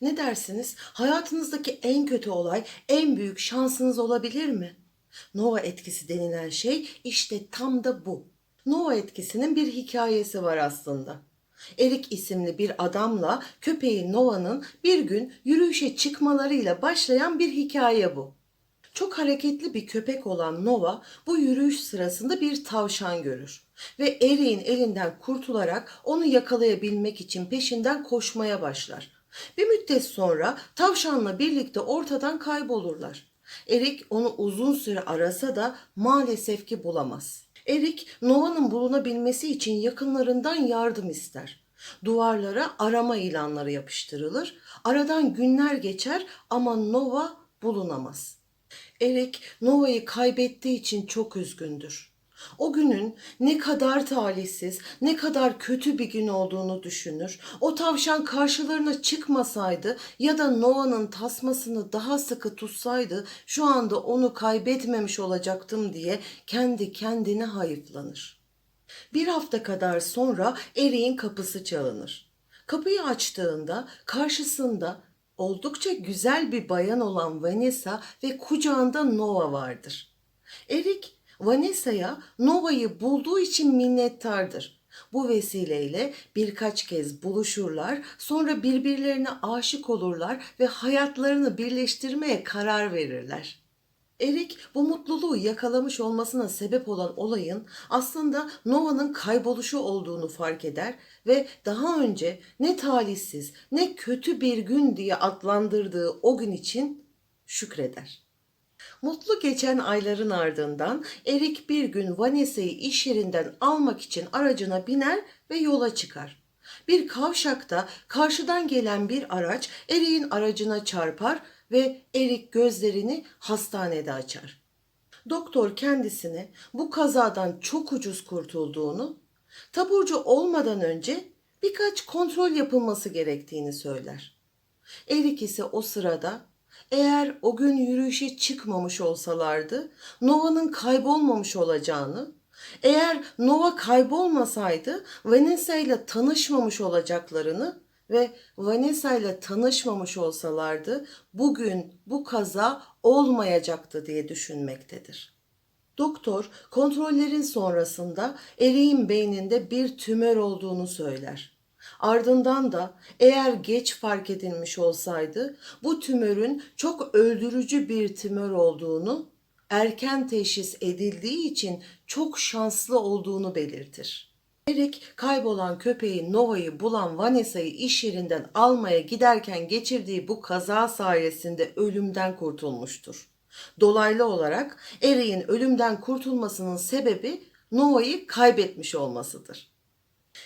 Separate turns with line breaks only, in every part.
Ne dersiniz? Hayatınızdaki en kötü olay en büyük şansınız olabilir mi? Nova etkisi denilen şey işte tam da bu. Nova etkisinin bir hikayesi var aslında. Erik isimli bir adamla köpeği Nova'nın bir gün yürüyüşe çıkmalarıyla başlayan bir hikaye bu. Çok hareketli bir köpek olan Nova bu yürüyüş sırasında bir tavşan görür ve Erik'in elinden kurtularak onu yakalayabilmek için peşinden koşmaya başlar. Bir müddet sonra tavşanla birlikte ortadan kaybolurlar. Erik onu uzun süre arasa da maalesef ki bulamaz. Erik Nova'nın bulunabilmesi için yakınlarından yardım ister. Duvarlara arama ilanları yapıştırılır. Aradan günler geçer ama Nova bulunamaz. Erik Nova'yı kaybettiği için çok üzgündür. O günün ne kadar talihsiz, ne kadar kötü bir gün olduğunu düşünür. O tavşan karşılarına çıkmasaydı ya da Nova'nın tasmasını daha sıkı tutsaydı şu anda onu kaybetmemiş olacaktım diye kendi kendine hayıflanır. Bir hafta kadar sonra Erik'in kapısı çalınır. Kapıyı açtığında karşısında oldukça güzel bir bayan olan Vanessa ve kucağında Nova vardır. Erik Vanessa'ya Nova'yı bulduğu için minnettardır. Bu vesileyle birkaç kez buluşurlar, sonra birbirlerine aşık olurlar ve hayatlarını birleştirmeye karar verirler. Erik bu mutluluğu yakalamış olmasına sebep olan olayın aslında Nova'nın kayboluşu olduğunu fark eder ve daha önce ne talihsiz ne kötü bir gün diye adlandırdığı o gün için şükreder. Mutlu geçen ayların ardından Erik bir gün Vanessa'yı iş yerinden almak için aracına biner ve yola çıkar. Bir kavşakta karşıdan gelen bir araç Erik'in aracına çarpar ve Erik gözlerini hastanede açar. Doktor kendisine bu kazadan çok ucuz kurtulduğunu, taburcu olmadan önce birkaç kontrol yapılması gerektiğini söyler. Erik ise o sırada eğer o gün yürüyüşe çıkmamış olsalardı Nova'nın kaybolmamış olacağını, eğer Nova kaybolmasaydı Vanessa ile tanışmamış olacaklarını ve Vanessa ile tanışmamış olsalardı bugün bu kaza olmayacaktı diye düşünmektedir. Doktor kontrollerin sonrasında Erik'in beyninde bir tümör olduğunu söyler. Ardından da eğer geç fark edilmiş olsaydı bu tümörün çok öldürücü bir tümör olduğunu, erken teşhis edildiği için çok şanslı olduğunu belirtir. Erik kaybolan köpeği Nova'yı bulan Vanessa'yı iş yerinden almaya giderken geçirdiği bu kaza sayesinde ölümden kurtulmuştur. Dolaylı olarak Erik'in ölümden kurtulmasının sebebi Nova'yı kaybetmiş olmasıdır.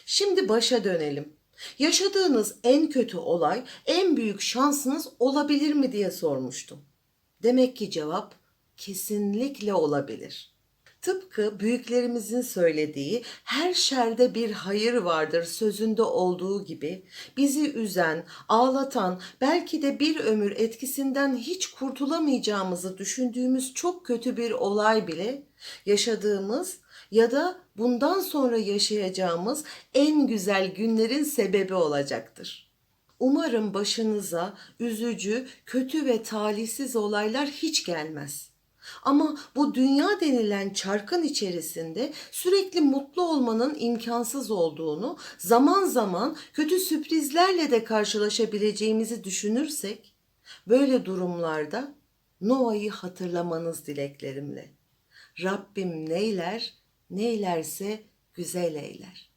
Şimdi başa dönelim. Yaşadığınız en kötü olay en büyük şansınız olabilir mi diye sormuştum. Demek ki cevap kesinlikle olabilir. Tıpkı büyüklerimizin söylediği her şerde bir hayır vardır sözünde olduğu gibi bizi üzen, ağlatan, belki de bir ömür etkisinden hiç kurtulamayacağımızı düşündüğümüz çok kötü bir olay bile yaşadığımız ya da bundan sonra yaşayacağımız en güzel günlerin sebebi olacaktır. Umarım başınıza üzücü, kötü ve talihsiz olaylar hiç gelmez. Ama bu dünya denilen çarkın içerisinde sürekli mutlu olmanın imkansız olduğunu, zaman zaman kötü sürprizlerle de karşılaşabileceğimizi düşünürsek, böyle durumlarda Noah'yı hatırlamanız dileklerimle. Rabbim neyler, neylerse güzel eyler.